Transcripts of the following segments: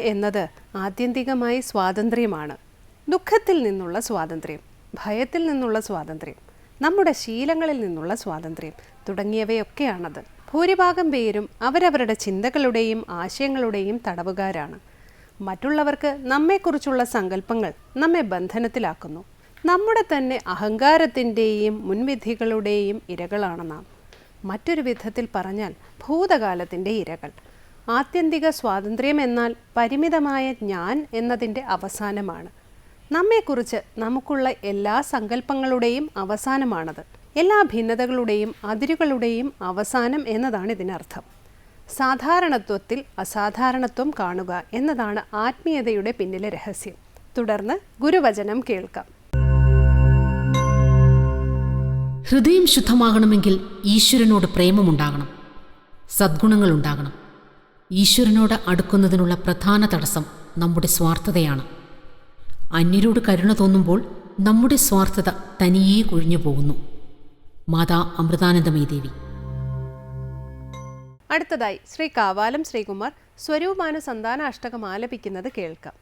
എന്നത് ആത്യന്തികമായി സ്വാതന്ത്ര്യമാണ്. ദുഃഖത്തിൽ നിന്നുള്ള സ്വാതന്ത്ര്യം ഭയത്തിൽ നിന്നുള്ള സ്വാതന്ത്ര്യം നമ്മുടെ ശീലങ്ങളിൽ നിന്നുള്ള സ്വാതന്ത്ര്യം തുടങ്ങിയവയൊക്കെയാണത്. ഭൂരിഭാഗം പേരും അവരവരുടെ ചിന്തകളുടെയും ആശയങ്ങളുടെയും തടവുകാരാണ്. മറ്റുള്ളവർക്ക് നമ്മെക്കുറിച്ചുള്ള സങ്കല്പങ്ങൾ നമ്മെ ബന്ധനത്തിലാക്കുന്നു. നമ്മുടെ തന്നെ അഹങ്കാരത്തിന്റെയും മുൻവിധികളുടെയും ഇരകളാണ് നാം. മറ്റൊരു വിധത്തിൽ പറഞ്ഞാൽ ഭൂതകാലത്തിന്റെ ഇരകൾ. ആത്യന്തിക സ്വാതന്ത്ര്യം എന്നാൽ പരിമിതമായ ഞാൻ എന്നതിന്റെ അവസാനമാണ്. നമ്മെക്കുറിച്ച് നമുക്കുള്ള എല്ലാ സങ്കല്പങ്ങളുടെയും അവസാനമാണത്. എല്ലാ ഭിന്നതകളുടെയും അതിരുകളുടെയും അവസാനം എന്നതാണ് ഇതിനർത്ഥം. സാധാരണത്വത്തിൽ അസാധാരണത്വം കാണുക എന്നതാണ് ആത്മീയതയുടെ പിന്നിലെ രഹസ്യം. തുടർന്ന് ഗുരുവചനം കേൾക്കാം. ഹൃദയം ശുദ്ധമാകണമെങ്കിൽ ഈശ്വരനോട് പ്രേമമുണ്ടാകണം. സദ്ഗുണങ്ങൾ ഉണ്ടാകണം ഈശ്വരനോട് അടുക്കുന്നതിനുള്ള പ്രധാന തടസ്സം നമ്മുടെ സ്വാർത്ഥതയാണ്. അന്യരോട് കരുണ തോന്നുമ്പോൾ നമ്മുടെ സ്വാർത്ഥത തനിയെ കൊഴിഞ്ഞു പോകുന്നു. മാതാ അമൃതാനന്ദമയ ദേവി. അടുത്തതായി ശ്രീ കാവാലം ശ്രീകുമാർ സ്വരൂപാന സന്താന അഷ്ടകം ആലപിക്കുന്നത് കേൾക്കാം.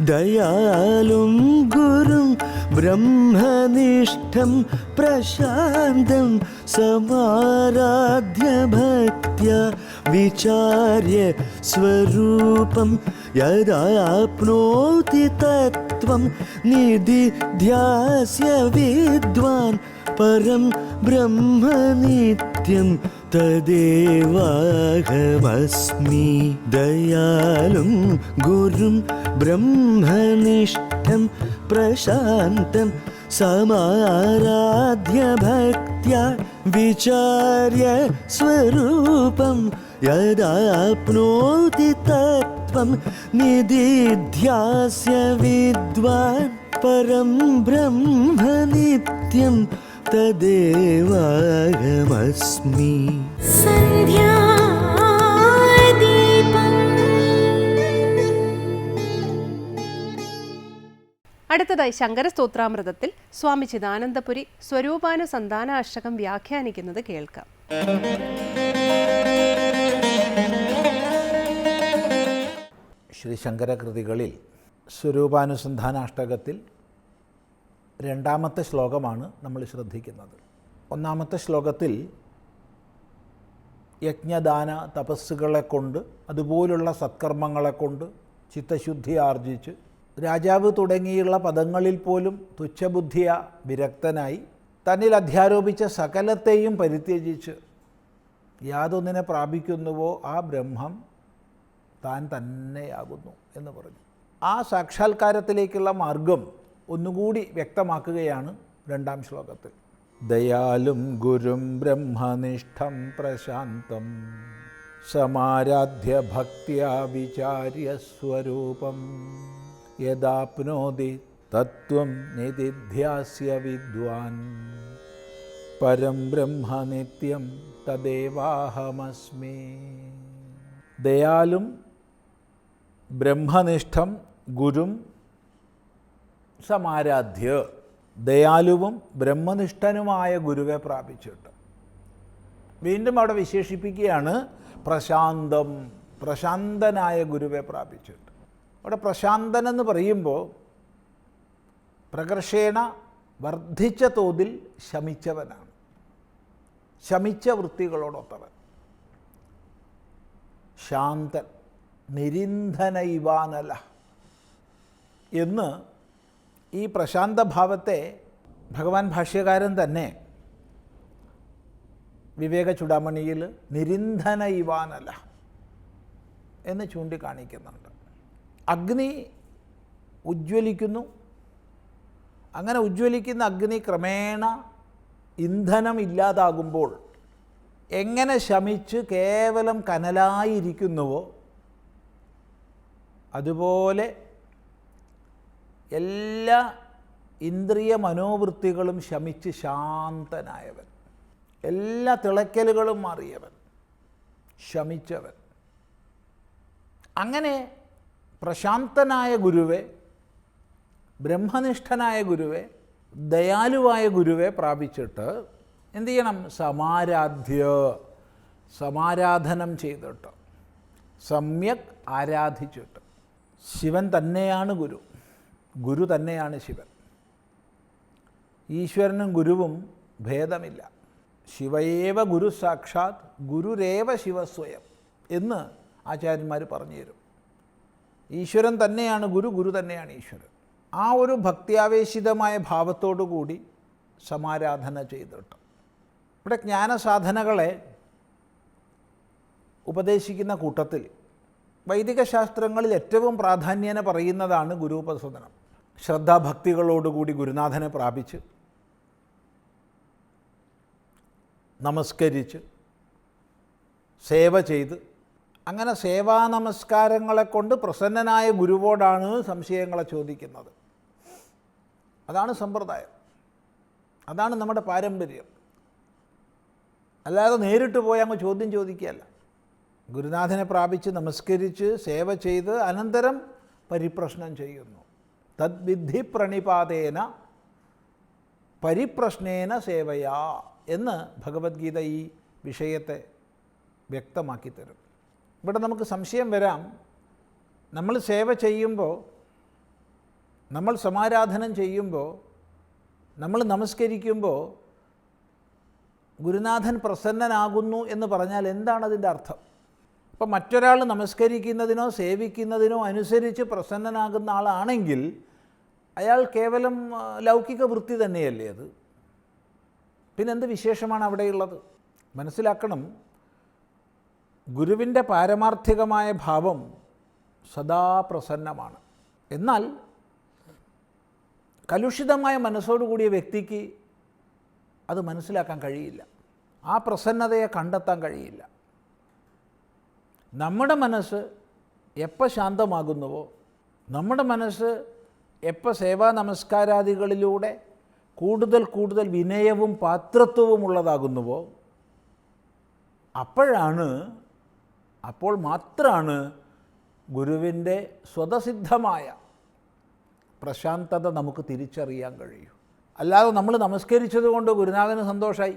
ദയാലും ഗുരും ബ്രഹ്മനിഷ്ഠം പ്രശാന്തം സമാരാധ്യ ഭക്ത്യ വിചാര്യ സ്വരൂപം യദാപ്നോതി തത്വം നിധിധ്യാസ്യ വിദ്വാൻ പരം ബ്രഹ്മ നിത്യം തദേവാഹമസ്മി ദയാലും ഗുരും ബ്രഹ്മനിഷ്ഠം പ്രശാന്തം സമാരാധ്യ ഭക്ത്യ വിചാര്യ സ്വരൂപം യദാപ്നോതി തത്വം നിധിധ്യാസ്യ വിദ്വാൻ പരം ബ്രഹ്മ നിത്യം അടുത്തതായി ശങ്കരസ്തോത്രാമൃതത്തിൽ സ്വാമി ചിദാനന്ദപുരി സ്വരൂപാന സന്താന അഷ്ടകം വ്യാഖ്യാനിക്കുന്നത് കേൾക്കാം. ശ്രീ ശങ്കരകൃതികളിൽ സ്വരൂപാനുസന്ധാനാഷ്ടകത്തിൽ രണ്ടാമത്തെ ശ്ലോകമാണ് നമ്മൾ ശ്രദ്ധിക്കുന്നത്. ഒന്നാമത്തെ ശ്ലോകത്തിൽ യജ്ഞദാന തപസ്സുകളെ കൊണ്ട് അതുപോലുള്ള സത്കർമ്മങ്ങളെ കൊണ്ട് ചിത്തശുദ്ധി ആർജിച്ച് രാജാവ് തുടങ്ങിയുള്ള പദങ്ങളിൽ പോലും തുച്ഛബുദ്ധിയ വിരക്തനായി തന്നിൽ അധ്യാരോപിച്ച സകലത്തെയും പരിത്യജിച്ച് യാതൊന്നിനെ പ്രാപിക്കുന്നുവോ ആ ബ്രഹ്മം താൻ തന്നെയാകുന്നു എന്ന് പറഞ്ഞു. ആ സാക്ഷാത്കാരത്തിലേക്കുള്ള മാർഗം ഒന്നുകൂടി വ്യക്തമാക്കുകയാണ് രണ്ടാം ശ്ലോകത്തിൽ. ദയാലും ഗുരും ബ്രഹ്മനിഷ്ഠം പ്രശാന്തം സമാരാധ്യ ഭക്തിയാ വിചാര്യ സ്വരൂപം യദാപ്നോതി തത്വം നിധിധ്യാസ്യ വിദ്വാൻ. പരം ബ്രഹ്മ നിത്യം തദേവാഹമസ്മി. ദയാലും ബ്രഹ്മനിഷ്ഠം ഗുരും സമാരാധ്യ. ദയാലുവും ബ്രഹ്മനിഷ്ഠനുമായ ഗുരുവെ പ്രാപിച്ചിട്ട്. വീണ്ടും അവിടെ വിശേഷിപ്പിക്കുകയാണ് പ്രശാന്തം പ്രശാന്തനായ ഗുരുവെ പ്രാപിച്ചിട്ട്. അവിടെ പ്രശാന്തൻ എന്ന് പറയുമ്പോൾ പ്രകർഷേണ വർദ്ധിച്ച തോതിൽ ശമിച്ചവനാണ്. ശമിച്ച വൃത്തികളോടൊത്തവൻ. ശാന്തൻ നിരിന്ധനൈവാനല എന്ന് ഈ പ്രശാന്ത ഭാവത്തെ ഭഗവാൻ ഭാഷ്യകാരൻ തന്നെ വിവേക ചുടാമണിയിൽ നിരിന്ധന ഇവാനല എന്ന് ചൂണ്ടിക്കാണിക്കുന്നുണ്ട്. അഗ്നി ഉജ്ജ്വലിക്കുന്നു. അങ്ങനെ ഉജ്ജ്വലിക്കുന്ന അഗ്നി ക്രമേണ ഇന്ധനം ഇല്ലാതാകുമ്പോൾ എങ്ങനെ ശമിച്ച് കേവലം കനലായിരിക്കുന്നുവോ അതുപോലെ എല്ലാ ഇന്ദ്രിയ മനോവൃത്തികളും ശമിച്ച് ശാന്തനായവൻ. എല്ലാ തിളയ്ക്കലുകളും മാറിയവൻ ശമിച്ചവൻ. അങ്ങനെ പ്രശാന്തനായ ഗുരുവെ ബ്രഹ്മനിഷ്ഠനായ ഗുരുവെ ദയാലുവായ ഗുരുവെ പ്രാപിച്ചിട്ട് എന്തു ചെയ്യണം? സമാരാധ്യ സമാരാധനം ചെയ്തിട്ട് സമ്യക് ആരാധിച്ചിട്ട്. ശിവൻ തന്നെയാണ് ഗുരു. ഗുരു തന്നെയാണ് ശിവൻ. ഈശ്വരനും ഗുരുവും ഭേദമില്ല. ശിവയേവ ഗുരു സാക്ഷാത് ഗുരുരേവ ശിവസ്വയം എന്ന് ആചാര്യന്മാർ പറഞ്ഞു തരും. ഈശ്വരൻ തന്നെയാണ് ഗുരു ഗുരു തന്നെയാണ് ഈശ്വരൻ. ആ ഒരു ഭക്തിയാവേശിതമായ ഭാവത്തോടു കൂടി സമാരാധന ചെയ്തിട്ട്. ഇവിടെ ജ്ഞാനസാധനകളെ ഉപദേശിക്കുന്ന കൂട്ടത്തിൽ വൈദിക ശാസ്ത്രങ്ങളിൽ ഏറ്റവും പ്രാധാന്യേന പറയുന്നതാണ് ഗുരുപസദനം ശ്രദ്ധാഭക്തികളോടുകൂടി ഗുരുനാഥനെ പ്രാപിച്ച് നമസ്കരിച്ച് സേവ ചെയ്ത് അങ്ങനെ സേവാ നമസ്കാരങ്ങളെ കൊണ്ട് പ്രസന്നനായ ഗുരുവോടാണ് സംശയങ്ങളെ ചോദിക്കുന്നത്. അതാണ് സമ്പ്രദായം. അതാണ് നമ്മുടെ പാരമ്പര്യം. അല്ലാതെ നേരിട്ട് പോയി അങ്ങ് ചോദ്യം ചോദിക്കുകയല്ല. ഗുരുനാഥനെ പ്രാപിച്ച് നമസ്കരിച്ച് സേവ ചെയ്ത് അനന്തരം പരിപ്രശ്നം ചെയ്യുന്നു. തദ്വിധി പ്രണിപാതേന പരിപ്രശ്നേന സേവയാ എന്ന് ഭഗവത്ഗീത ഈ വിഷയത്തെ വ്യക്തമാക്കി തരും. ഇവിടെ നമുക്ക് സംശയം വരാം. നമ്മൾ സേവ ചെയ്യുമ്പോൾ നമ്മൾ സമാരാധനം ചെയ്യുമ്പോൾ നമ്മൾ നമസ്കരിക്കുമ്പോൾ ഗുരുനാഥൻ പ്രസന്നനാകുന്നു എന്ന് പറഞ്ഞാൽ എന്താണ് അതിന്റെ അർത്ഥം? അപ്പം മറ്റൊരാൾ നമസ്കരിക്കുന്നതിനോ സേവിക്കുന്നതിനോ അനുസരിച്ച് പ്രസന്നനാകുന്ന ആളാണെങ്കിൽ അയാൾ കേവലം ലൗകിക വൃത്തി തന്നെയല്ലേ അത്? പിന്നെന്ത് വിശേഷമാണ് അവിടെയുള്ളത്? മനസ്സിലാക്കണം. ഗുരുവിന്റെ പാരമാർത്ഥികമായ ഭാവം സദാ പ്രസന്നമാണ്. എന്നാൽ കലുഷിതമായ മനസ്സോടുകൂടിയ വ്യക്തിക്ക് അത് മനസ്സിലാക്കാൻ കഴിയില്ല. ആ പ്രസന്നതയെ കണ്ടെത്താൻ കഴിയില്ല. നമ്മുടെ മനസ്സ് എപ്പോൾ ശാന്തമാകുന്നുവോ നമ്മുടെ മനസ്സ് എപ്പോൾ സേവാ നമസ്കാരാദികളിലൂടെ കൂടുതൽ കൂടുതൽ വിനയവും പാത്രത്വവും ഉള്ളതാകുന്നുവോ അപ്പോഴാണ് അപ്പോൾ മാത്രമാണ് ഗുരുവിന്റെ സ്വതസിദ്ധമായ പ്രശാന്തത നമുക്ക് തിരിച്ചറിയാൻ കഴിയൂ. അല്ലാതെ നമ്മൾ നമസ്കരിച്ചത് കൊണ്ട് ഗുരുനാഥന് സന്തോഷമായി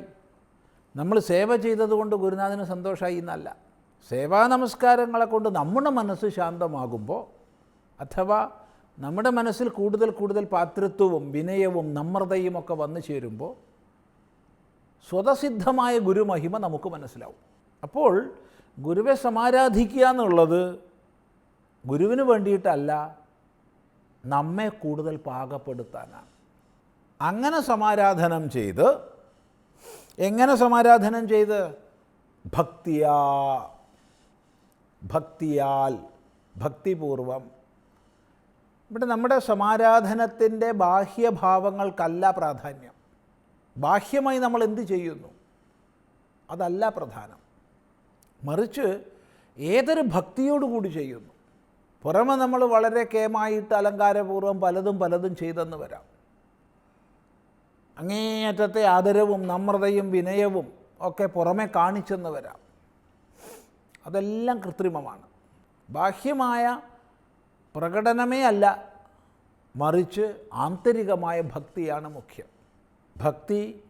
നമ്മൾ സേവ ചെയ്തതുകൊണ്ട് ഗുരുനാഥന് സന്തോഷമായി എന്നല്ല. സേവാ നമസ്കാരങ്ങളെ കൊണ്ട് നമ്മുടെ മനസ്സ് ശാന്തമാകുമ്പോൾ അഥവാ നമ്മുടെ മനസ്സിൽ കൂടുതൽ കൂടുതൽ പാത്രത്വവും വിനയവും നമ്രതയും ഒക്കെ വന്നു ചേരുമ്പോൾ സ്വതസിദ്ധമായ ഗുരുമഹിമ നമുക്ക് മനസ്സിലാവും. അപ്പോൾ ഗുരുവെ സമാരാധിക്കുക എന്നുള്ളത് ഗുരുവിന് വേണ്ടിയിട്ടല്ല നമ്മെ കൂടുതൽ പാകപ്പെടുത്താനാണ്. അങ്ങനെ സമാരാധനം ചെയ്ത് എങ്ങനെ സമാരാധനം ചെയ്ത്? ഭക്തിയാ ഭക്തിയാൽ ഭക്തിപൂർവം. ഇവിടെ നമ്മുടെ സമാരാധനത്തിന്റെ ബാഹ്യഭാവങ്ങൾക്കല്ല പ്രാധാന്യം. ബാഹ്യമായി നമ്മൾ എന്ത് ചെയ്യുന്നു? അതല്ല പ്രധാനം. മറിച്ച് ഏതൊരു ഭക്തിയോടുകൂടി ചെയ്യുന്നു. പുറമെ നമ്മൾ വളരെ കേമായിട്ട് അലങ്കാരപൂർവം പലതും പലതും ചെയ്തെന്ന് വരാം. അങ്ങേയറ്റത്തെ ആദരവും നമ്രതയും വിനയവും ഒക്കെ പുറമെ കാണിച്ചെന്ന് വരാം. അതെല്ലാം കൃത്രിമമാണ്. ബാഹ്യമായ പ്രകടനമേ അല്ല മറിച്ച് ആന്തരികമായ ഭക്തിയാണ് മുഖ്യം. ഭക്തി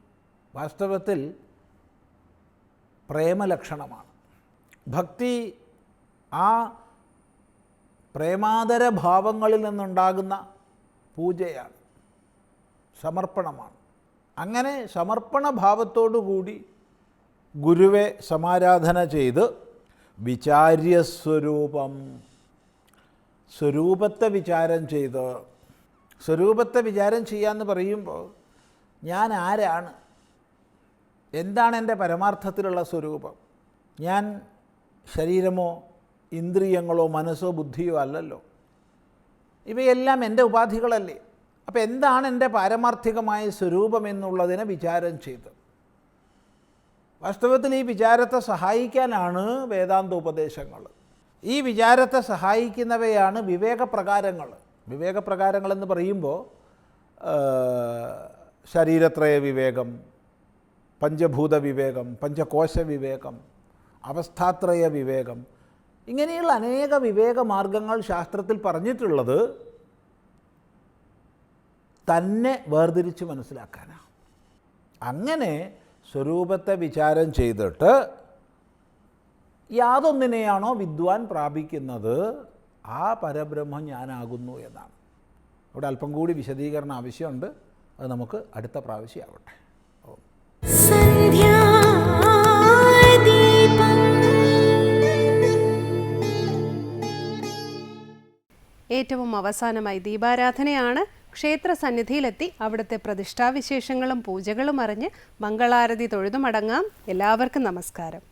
വാസ്തവത്തിൽ പ്രേമലക്ഷണമാണ്. ഭക്തി ആ പ്രേമാദര ഭാവങ്ങളിൽ നിന്നുണ്ടാകുന്ന പൂജയാണ്. സമർപ്പണമാണ്. അങ്ങനെ സമർപ്പണ ഭാവത്തോടുകൂടി ഗുരുവെ സമാരാധന ചെയ്ത് വിചാര്യസ്വരൂപം സ്വരൂപത്തെ വിചാരം ചെയ്ത് സ്വരൂപത്തെ വിചാരം ചെയ്യാമെന്ന് പറയുമ്പോൾ ഞാൻ ആരാണ്? എന്താണ് എന്റെ പരമാർത്ഥത്തിലുള്ള സ്വരൂപം? ഞാൻ ശരീരമോ ഇന്ദ്രിയങ്ങളോ മനസ്സോ ബുദ്ധിയോ അല്ലല്ലോ. ഇവയെല്ലാം എന്റെ ഉപാധികളല്ലേ. അപ്പോൾ എന്താണ് എന്റെ പാരമാർത്ഥികമായ സ്വരൂപം എന്നുള്ളതിനെ വിചാരം ചെയ്ത്. വാസ്തവത്തിൽ ഈ വിചാരത്തെ സഹായിക്കാനാണ് വേദാന്ത ഉപദേശങ്ങൾ ഈ വിചാരത്തെ സഹായിക്കുന്നവയാണ് വിവേകപ്രകാരങ്ങൾ. വിവേകപ്രകാരങ്ങൾ എന്ന് പറയുമ്പോൾ ശരീരത്രയ വിവേകം പഞ്ചഭൂത വിവേകം പഞ്ചകോശ വിവേകം അവസ്ഥാത്രയ വിവേകം. ഇങ്ങനെയുള്ള അനേക വിവേക മാർഗങ്ങൾ ശാസ്ത്രത്തിൽ പറഞ്ഞിട്ടുള്ളത് തന്നെ വേർതിരിച്ച് മനസ്സിലാക്കാനാണ് അങ്ങനെ സ്വരൂപത്തെ വിചാരം ചെയ്തിട്ട് യാതൊന്നിനെയാണോ വിദ്വാൻ പ്രാപിക്കുന്നത്? ആ പരബ്രഹ്മം ഞാനാകുന്നു എന്നാണ്. അവിടെ അല്പം കൂടി വിശദീകരണം ആവശ്യമുണ്ട്. അത് നമുക്ക് അടുത്ത പ്രാവശ്യമാവട്ടെ ഓ ഏറ്റവും അവസാനമായി ദീപാരാധനയാണ് ക്ഷേത്ര സന്നിധിയിലെത്തി അവിടുത്തെ പ്രതിഷ്ഠാവിശേഷങ്ങളും പൂജകളും അറിഞ്ഞ് മംഗളാരതി തൊഴുതുമടങ്ങാം. എല്ലാവർക്കും നമസ്കാരം.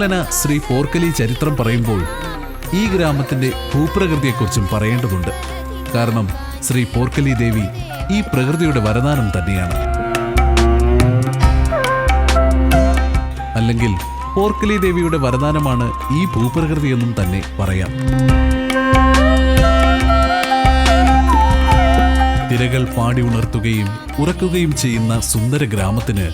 പല്ലന ശ്രീ പോർക്കലി ചരിത്രം പറയുമ്പോൾ ഈ ഗ്രാമത്തിന്റെ ഭൂപ്രകൃതിയെക്കുറിച്ചും പറയേണ്ടതുണ്ട്. കാരണം ശ്രീ പോർക്കലി ദേവി ഈ പ്രകൃതിയുടെ വരദാനം തന്നെയാണ്. അല്ലെങ്കിൽ പോർക്കലി ദേവിയുടെ വരദാനമാണ് ഈ ഭൂപ്രകൃതിയെന്നും തന്നെ പറയാം. തിരകൾ പാടി ഉണർത്തുകയും ഉറക്കുകയും ചെയ്യുന്ന സുന്ദര ഗ്രാമത്തിന്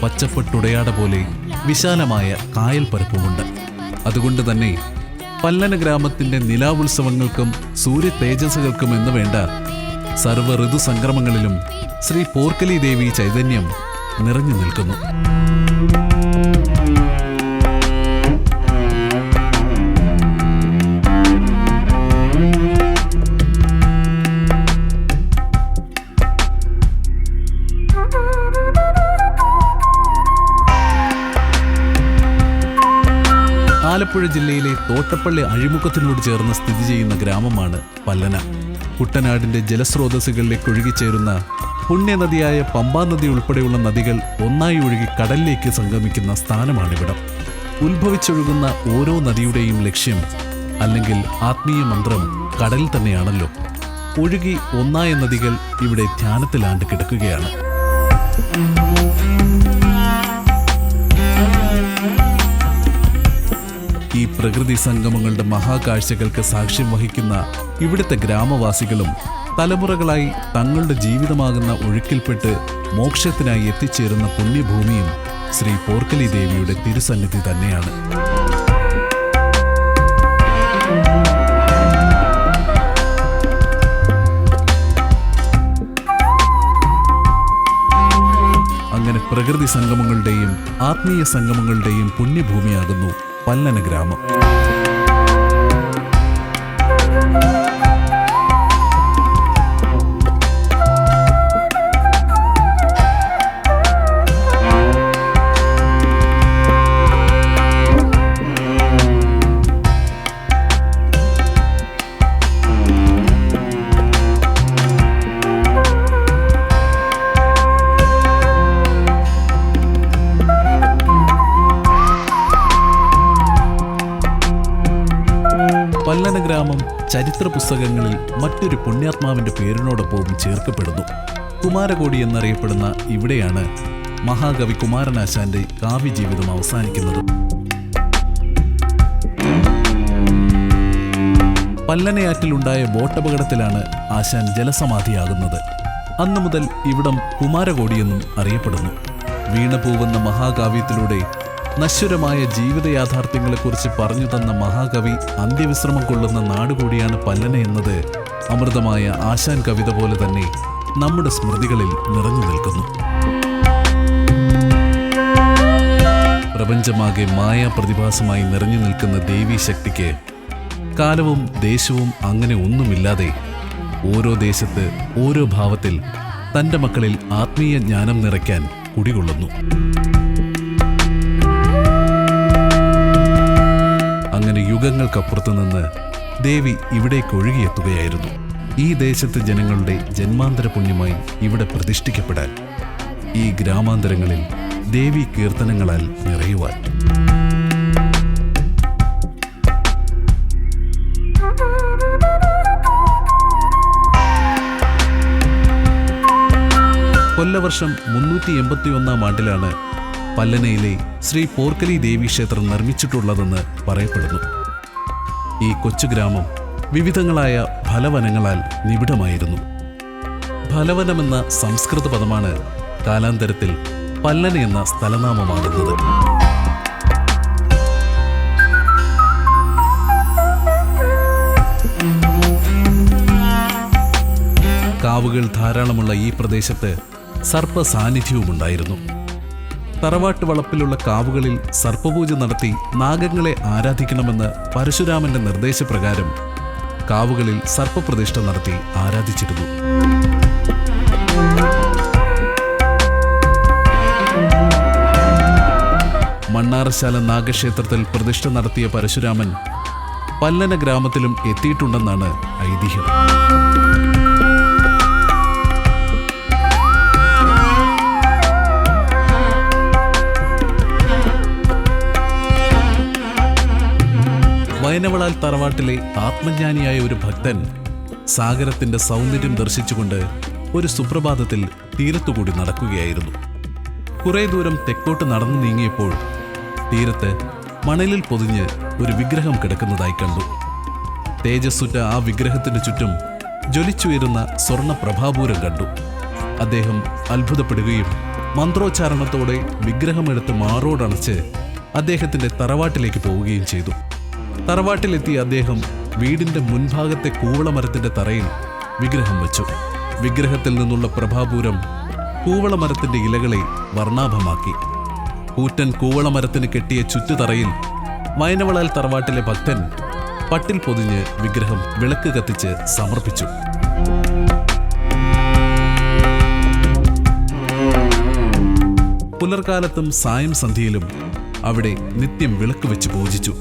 പച്ചപ്പട്ടുടയാട പോലെ വിശാലമായ കായൽ പരപ്പുമുണ്ട്. അതുകൊണ്ട് തന്നെ പല്ലന ഗ്രാമത്തിന്റെ നിലാവുത്സവങ്ങൾക്കും സൂര്യ തേജസ്സുകൾക്കും എന്ന് വേണ്ട സർവ ഋതുസംക്രമങ്ങളിലും ശ്രീ പോർക്കലി ദേവി ചൈതന്യം നിറഞ്ഞു നിൽക്കുന്നു. ആലപ്പുഴ ജില്ലയിലെ തോട്ടപ്പള്ളി അഴിമുഖത്തിനോട് ചേർന്ന് സ്ഥിതി ചെയ്യുന്ന ഗ്രാമമാണ് പല്ലന. കുട്ടനാടിന്റെ ജലസ്രോതസ്സുകളിലേക്ക് ഒഴുകിച്ചേരുന്ന പുണ്യനദിയായ പമ്പാ നദി ഉൾപ്പെടെയുള്ള നദികൾ ഒന്നായി ഒഴുകി കടലിലേക്ക് സംഗമിക്കുന്ന സ്ഥാനമാണിവിടം. ഉത്ഭവിച്ചൊഴുകുന്ന ഓരോ നദിയുടെയും ലക്ഷ്യം അല്ലെങ്കിൽ ആത്മീയ മന്ത്രം കടൽ തന്നെയാണല്ലോ. ഒഴുകി ഒന്നായ നദികൾ ഇവിടെ ധ്യാനത്തിലാണ്ട് കിടക്കുകയാണ്. ഈ പ്രകൃതി സംഗമങ്ങളുടെ മഹാകാഴ്ചകൾക്ക് സാക്ഷ്യം വഹിക്കുന്ന ഇവിടുത്തെ ഗ്രാമവാസികളും തലമുറകളായി തങ്ങളുടെ ജീവിതമാകുന്ന ഒഴുക്കിൽപ്പെട്ട് മോക്ഷത്തിനായി എത്തിച്ചേരുന്ന പുണ്യഭൂമിയും ശ്രീ പോർക്കലി ദേവിയുടെ തിരുസന്നിധി തന്നെയാണ്. അങ്ങനെ പ്രകൃതി സംഗമങ്ങളുടെയും ആത്മീയ സംഗമങ്ങളുടെയും പുണ്യഭൂമിയാകുന്നു പല്ലന ഗ്രാമം. ചരിത്ര പുസ്തകങ്ങളിൽ മറ്റൊരു പുണ്യാത്മാവിന്റെ പേരിനോടൊപ്പവും ചേർക്കപ്പെടുന്നു. കുമാരകോടി എന്നറിയപ്പെടുന്ന ഇവിടെയാണ് മഹാകവി കുമാരനാശാന്റെ കാവ്യജീവിതം അവസാനിക്കുന്നത്. പല്ലനയാറ്റിലുണ്ടായ ബോട്ടപകടത്തിലാണ് ആശാൻ ജലസമാധിയാകുന്നത്. അന്നു മുതൽ ഇവിടം കുമാരകോടിയെന്നും അറിയപ്പെടുന്നു. വീണപൂവെന്ന മഹാകാവ്യത്തിലൂടെ നശ്വരമായ ജീവിത യാഥാർത്ഥ്യങ്ങളെക്കുറിച്ച് പറഞ്ഞു തന്ന മഹാകവി അന്ത്യവിശ്രമം കൊള്ളുന്ന നാടുകൂടിയാണ് പല്ലന എന്നത് അമൃതമായ ആശാൻ കവിത പോലെ തന്നെ നമ്മുടെ സ്മൃതികളിൽ നിറഞ്ഞു നിൽക്കുന്നു. പ്രപഞ്ചമാകെ മായാ പ്രതിഭാസമായി നിറഞ്ഞു നിൽക്കുന്ന ദേവീ ശക്തിക്ക് കാലവും ദേശവും അങ്ങനെ ഒന്നുമില്ലാതെ ഓരോ ദേശത്ത് ഓരോ ഭാവത്തിൽ തന്റെ മക്കളിൽ ആത്മീയ ജ്ഞാനം നിറയ്ക്കാൻ കുടികൊള്ളുന്നു. യുഗങ്ങൾക്കപ്പുറത്തു നിന്ന് ദേവി ഇവിടേക്ക് ഒഴുകിയെത്തുകയായിരുന്നു. ഈ ദേശത്തെ ജനങ്ങളുടെ ജന്മാന്തര പുണ്യമായി ഇവിടെ പ്രതിഷ്ഠിക്കപ്പെടാൻ ഈ ഗ്രാമാന്തരങ്ങളിൽ ദേവി കീർത്തനങ്ങളാൽ നിറയുവാൻ. കൊല്ലവർഷം മുന്നൂറ്റി എൺപത്തിയൊന്നാം ആണ്ടിലാണ് പല്ലനയിലെ ശ്രീ പോർക്കലി ദേവി ക്ഷേത്രം നിർമ്മിച്ചിട്ടുള്ളതെന്ന് പറയപ്പെടുന്നു. ഈ കൊച്ചു ഗ്രാമം വിവിധങ്ങളായ ഫലവനങ്ങളാൽ നിബിഡമായിരുന്നു. ഫലവനമെന്ന സംസ്കൃത പദമാണ് കാലാന്തരത്തിൽ പല്ലന എന്ന സ്ഥലനാമമാകുന്നത്. കാവുകൾ ധാരാളമുള്ള ഈ പ്രദേശത്ത് സർപ്പ സാന്നിധ്യവുമുണ്ടായിരുന്നു തറവാട്ട് വളപ്പിലുള്ള കാവുകളിൽ സർപ്പപൂജ നടത്തി നാഗങ്ങളെ ആരാധിക്കണമെന്ന് പരശുരാമന്റെ നിർദ്ദേശപ്രകാരം കാവുകളിൽ സർപ്പപ്രതിഷ്ഠ നടത്തി ആരാധിച്ചിരുന്നു. മണ്ണാറശാല നാഗക്ഷേത്രത്തിൽ പ്രതിഷ്ഠ നടത്തിയ പരശുരാമൻ പല്ലന ഗ്രാമത്തിലും എത്തിയിട്ടുണ്ടെന്നാണ് ഐതിഹ്യം. വയനവളാൽ തറവാട്ടിലെ ആത്മജ്ഞാനിയായ ഒരു ഭക്തൻ സാഗരത്തിന്റെ സൗന്ദര്യം ദർശിച്ചുകൊണ്ട് ഒരു സുപ്രഭാതത്തിൽ തീരത്തുകൂടി നടക്കുകയായിരുന്നു. കുറെ ദൂരം തെക്കോട്ട് നടന്നു നീങ്ങിയപ്പോൾ തീരത്ത് മണലിൽ പൊതിഞ്ഞ് ഒരു വിഗ്രഹം കിടക്കുന്നതായി കണ്ടു. തേജസ്സുറ്റ ആ വിഗ്രഹത്തിന് ചുറ്റും ജ്വലിച്ചുയരുന്ന സ്വർണ പ്രഭാപൂരം കണ്ടു. അദ്ദേഹം അത്ഭുതപ്പെടുകയും മന്ത്രോച്ചാരണത്തോടെ വിഗ്രഹമെടുത്ത് മാറോടണച്ച് അദ്ദേഹത്തിന്റെ തറവാട്ടിലേക്ക് പോവുകയും ചെയ്തു. തറവാട്ടിലെത്തിയ അദ്ദേഹം വീടിന്റെ മുൻഭാഗത്തെ കൂവളമരത്തിന്റെ തറയിൽ വിഗ്രഹം വെച്ചു. വിഗ്രഹത്തിൽ നിന്നുള്ള പ്രഭാപൂരം കൂവളമരത്തിന്റെ ഇലകളെ വർണാഭമാക്കി. കൂറ്റൻ കൂവളമരത്തിന് കെട്ടിയ ചുറ്റുതറയിൽ വയനവളാൽ തറവാട്ടിലെ ഭക്തൻ പട്ടിൽ പൊതിഞ്ഞ് വിഗ്രഹം വിളക്ക് കത്തിച്ച് സമർപ്പിച്ചു. പുലർക്കാലത്തും സായം സന്ധ്യയിലും അവിടെ നിത്യം വിളക്ക് വെച്ച് പൂജിച്ചു.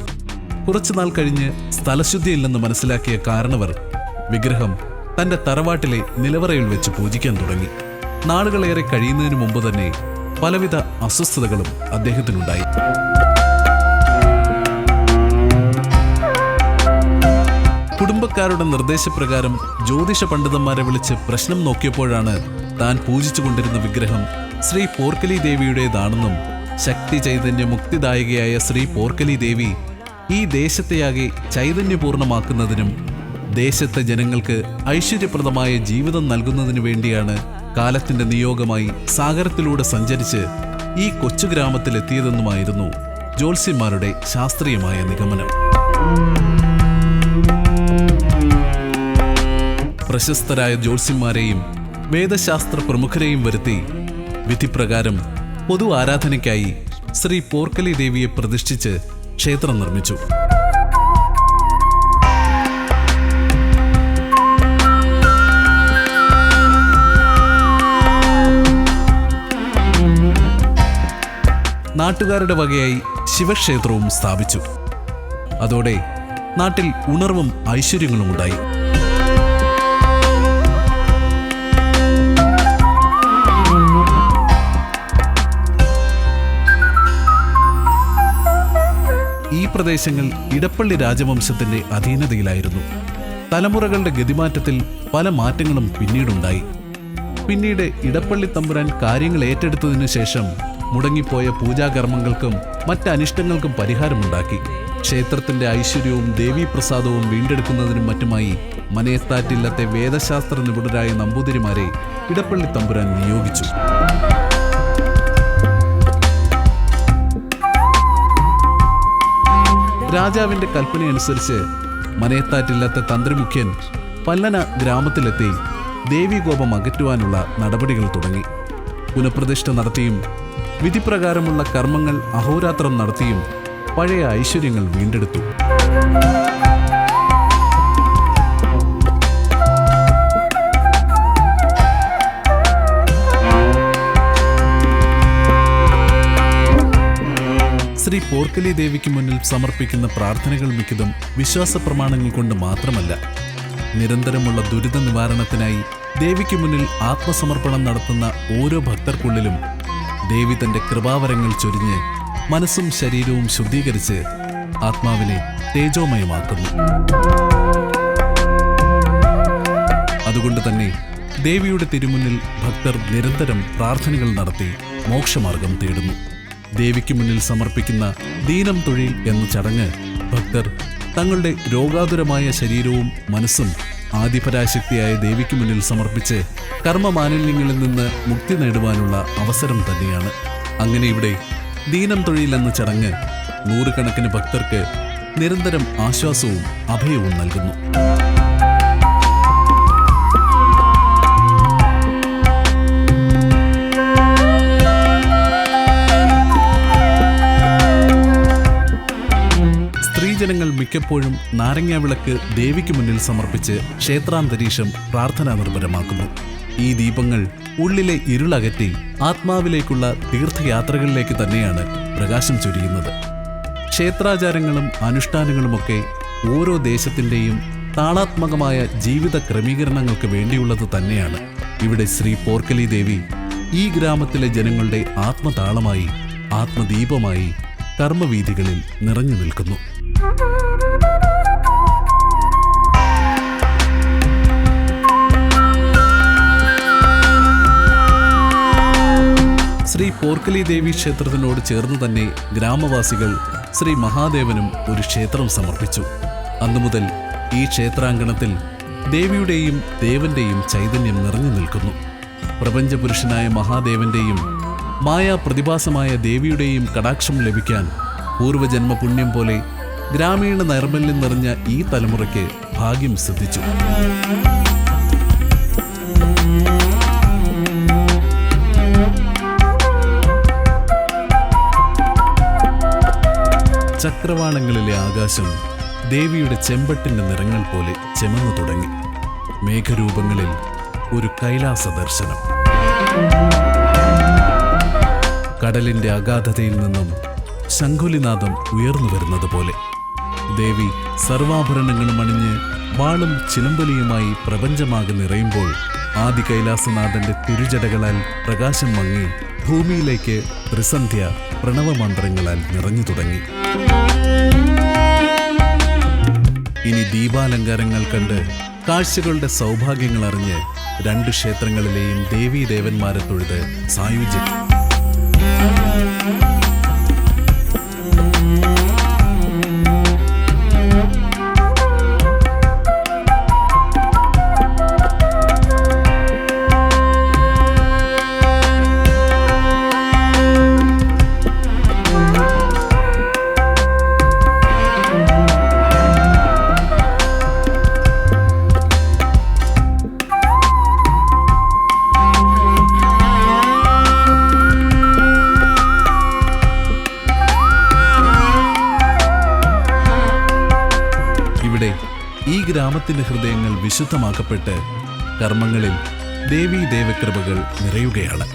കുറച്ചുനാൾ കഴിഞ്ഞ് സ്ഥലശുദ്ധിയില്ലെന്ന് മനസ്സിലാക്കിയ കാരണവർ വിഗ്രഹം തന്റെ തറവാട്ടിലെ നിലവറയിൽ വെച്ച് പൂജിക്കാൻ തുടങ്ങി. നാളുകളേറെ കഴിയുന്നതിനു മുമ്പ് തന്നെ പലവിധ അസ്വസ്ഥതകളും അദ്ദേഹത്തിനുണ്ടായി. കുടുംബക്കാരുടെ നിർദ്ദേശപ്രകാരം ജ്യോതിഷ പണ്ഡിതന്മാരെ വിളിച്ച് പ്രശ്നം നോക്കിയപ്പോഴാണ് താൻ പൂജിച്ചുകൊണ്ടിരുന്ന വിഗ്രഹം ശ്രീ പോർക്കലി ദേവിയുടേതാണെന്നും ശക്തി ചൈതന്യ മുക്തിദായികയായ ശ്രീ പോർക്കലി ദേവി ഈ ദേശത്തെയാകെ ചൈതന്യപൂർണമാക്കുന്നതിനും ദേശത്തെ ജനങ്ങൾക്ക് ഐശ്വര്യപ്രദമായ ജീവിതം നൽകുന്നതിനു വേണ്ടിയാണ് കാലത്തിന്റെ നിയോഗമായി സാഗരത്തിലൂടെ സഞ്ചരിച്ച് ഈ കൊച്ചു ഗ്രാമത്തിലെത്തിയതെന്നുമായിരുന്നു ജ്യോത്സ്യന്മാരുടെ ശാസ്ത്രീയമായ നിഗമനം. പ്രശസ്തരായ ജ്യോത്സ്യന്മാരെയും വേദശാസ്ത്ര പ്രമുഖരെയും വരുത്തി വിധിപ്രകാരം പൊതു ആരാധനയ്ക്കായി ശ്രീ പോർക്കലി ദേവിയെ പ്രതിഷ്ഠിച്ച് ക്ഷേത്രം നിർമ്മിച്ചു. നാട്ടുകാരുടെ വകയായി ശിവക്ഷേത്രവും സ്ഥാപിച്ചു. അതോടെ നാട്ടിൽ ഉണർവും ഐശ്വര്യങ്ങളും ഉണ്ടായി. പ്രദേശങ്ങൾ ഇടപ്പള്ളി രാജവംശത്തിന്റെ അധീനതയിലായിരുന്നു. തലമുറകളുടെ ഗതിമാറ്റത്തിൽ പല മാറ്റങ്ങളും പിന്നീടുണ്ടായി. പിന്നീട് ഇടപ്പള്ളി തമ്പുരാൻ കാര്യങ്ങൾ ഏറ്റെടുത്തതിനു ശേഷം മുടങ്ങിപ്പോയ പൂജാകർമ്മങ്ങൾക്കും മറ്റ് അനിഷ്ടങ്ങൾക്കും പരിഹാരമുണ്ടാക്കി. ക്ഷേത്രത്തിന്റെ ഐശ്വര്യവും ദേവീപ്രസാദവും വീണ്ടെടുക്കുന്നതിനും മറ്റുമായി മനയത്താറ്റില്ലത്തെ വേദശാസ്ത്ര നിപുണരായ നമ്പൂതിരിമാരെ ഇടപ്പള്ളി തമ്പുരാൻ നിയോഗിച്ചു. രാജാവിന്റെ കൽപ്പനയനുസരിച്ച് മനയത്താറ്റില്ലാത്ത തന്ത്രിമുഖ്യൻ പല്ലന ഗ്രാമത്തിലെത്തി ദേവീകോപം അകറ്റുവാനുള്ള നടപടികൾ തുടങ്ങി. പുനഃപ്രതിഷ്ഠ നടത്തിയും വിധിപ്രകാരമുള്ള കർമ്മങ്ങൾ അഹോരാത്രം നടത്തിയും പഴയ ഐശ്വര്യങ്ങൾ വീണ്ടെടുത്തു. പോർക്കലി ദേവിക്ക് മുന്നിൽ സമർപ്പിക്കുന്ന പ്രാർത്ഥനകൾ മിക്കതും വിശ്വാസ പ്രമാണങ്ങൾ കൊണ്ട് മാത്രമല്ല. നിരന്തരമുള്ള ദുരിത നിവാരണത്തിനായി ദേവിക്ക് മുന്നിൽ ആത്മസമർപ്പണം നടത്തുന്ന ഓരോ ഭക്തർക്കുള്ളിലും ദേവി തന്റെ കൃപാവരങ്ങൾ ചൊരിഞ്ഞ് മനസ്സും ശരീരവും ശുദ്ധീകരിച്ച് ആത്മാവിനെ തേജോമയമാക്കുന്നു. അതുകൊണ്ട് തന്നെ ദേവിയുടെ തിരുമുന്നിൽ ഭക്തർ നിരന്തരം പ്രാർത്ഥനകൾ നടത്തി മോക്ഷമാർഗം തേടുന്നു. ദേവിക്ക് മുന്നിൽ സമർപ്പിക്കുന്ന ദീനം തൊഴിൽ എന്ന ചടങ്ങ് ഭക്തർ തങ്ങളുടെ രോഗാതുരമായ ശരീരവും മനസ്സും ആദിപരാശക്തിയായ ദേവിക്ക് മുന്നിൽ സമർപ്പിച്ച് കർമ്മമാലിന്യങ്ങളിൽ നിന്ന് മുക്തി നേടുവാനുള്ള അവസരം തന്നെയാണ്. അങ്ങനെ ഇവിടെ ദീനം തൊഴിൽ എന്ന ചടങ്ങ് നൂറുകണക്കിന് ഭക്തർക്ക് നിരന്തരം ആശ്വാസവും അഭയവും നൽകുന്നു. സ്ത്രീജനങ്ങൾ മിക്കപ്പോഴും നാരങ്ങാവിളക്ക് ദേവിക്ക് മുന്നിൽ സമർപ്പിച്ച് ക്ഷേത്രാന്തരീക്ഷം പ്രാർത്ഥനാ നിർഭരമാക്കുന്നു ഈ ദീപങ്ങൾ ഉള്ളിലെ ഇരുളകറ്റി ആത്മാവിലേക്കുള്ള തീർത്ഥയാത്രകളിലേക്ക് തന്നെയാണ് പ്രകാശം ചൊരിയുന്നത്. ക്ഷേത്രാചാരങ്ങളും അനുഷ്ഠാനങ്ങളുമൊക്കെ ഓരോ ദേശത്തിന്റെയും താളാത്മകമായ ജീവിത ക്രമീകരണങ്ങൾക്ക് വേണ്ടിയുള്ളത് തന്നെയാണ്. ഇവിടെ ശ്രീ പോർക്കലി ദേവി ഈ ഗ്രാമത്തിലെ ജനങ്ങളുടെ ആത്മതാളമായി ആത്മദീപമായി കർമ്മവീഥികളിൽ നിറഞ്ഞു നിൽക്കുന്നു. ശ്രീ പോർക്കലി ദേവി ക്ഷേത്രത്തിനോട് ചേർന്ന് തന്നെ ഗ്രാമവാസികൾ ശ്രീ മഹാദേവനും ഒരു ക്ഷേത്രം സമർപ്പിച്ചു. അന്നു മുതൽ ഈ ക്ഷേത്രാങ്കണത്തിൽ ദേവിയുടെയും ദേവന്റെയും ചൈതന്യം നിറഞ്ഞു നിൽക്കുന്നു. പ്രപഞ്ചപുരുഷനായ മഹാദേവന്റെയും മായാ പ്രതിഭാസമായ ദേവിയുടെയും കടാക്ഷം ലഭിക്കാൻ പൂർവജന്മ പുണ്യം പോലെ ഗ്രാമീണ നൈർമല്യം നിറഞ്ഞ ഈ തലമുറയ്ക്ക് ഭാഗ്യം സിദ്ധിച്ചു. ചക്രവാണങ്ങളിലെ ആകാശം ദേവിയുടെ ചെമ്പട്ടിന്റെ നിറങ്ങൾ പോലെ ചെമന്നു തുടങ്ങി. മേഘരൂപങ്ങളിൽ ഒരു കൈലാസ ദർശനം കടലിന്റെ അഗാധതയിൽ നിന്നും ശംഖുലിനാഥം ഉയർന്നു വരുന്നത് പോലെ. ദേവി സർവാഭരണങ്ങളും അണിഞ്ഞ് വാളും ചിലമ്പലിയുമായി പ്രപഞ്ചമാകെ നിറയുമ്പോൾ ആദി കൈലാസനാഥന്റെ തിരുജടകളാൽ പ്രകാശം മങ്ങി ഭൂമിയിലേക്ക് ത്രിസന്ധ്യ പ്രണവമന്ത്രങ്ങളാൽ നിറഞ്ഞു തുടങ്ങി. ഇനി ദീപാലങ്കാരങ്ങൾ കണ്ട് കാഴ്ചകളുടെ സൗഭാഗ്യങ്ങൾ അറിഞ്ഞ് രണ്ട് ക്ഷേത്രങ്ങളിലെയും ദേവീദേവന്മാരെ തൊഴുത് സായുജ്യം. വിശുദ്ധമാക്കപ്പെട്ട് കർമ്മങ്ങളിൽ ദേവീ ദേവകൃപകൾ നിറയുകയാണ്.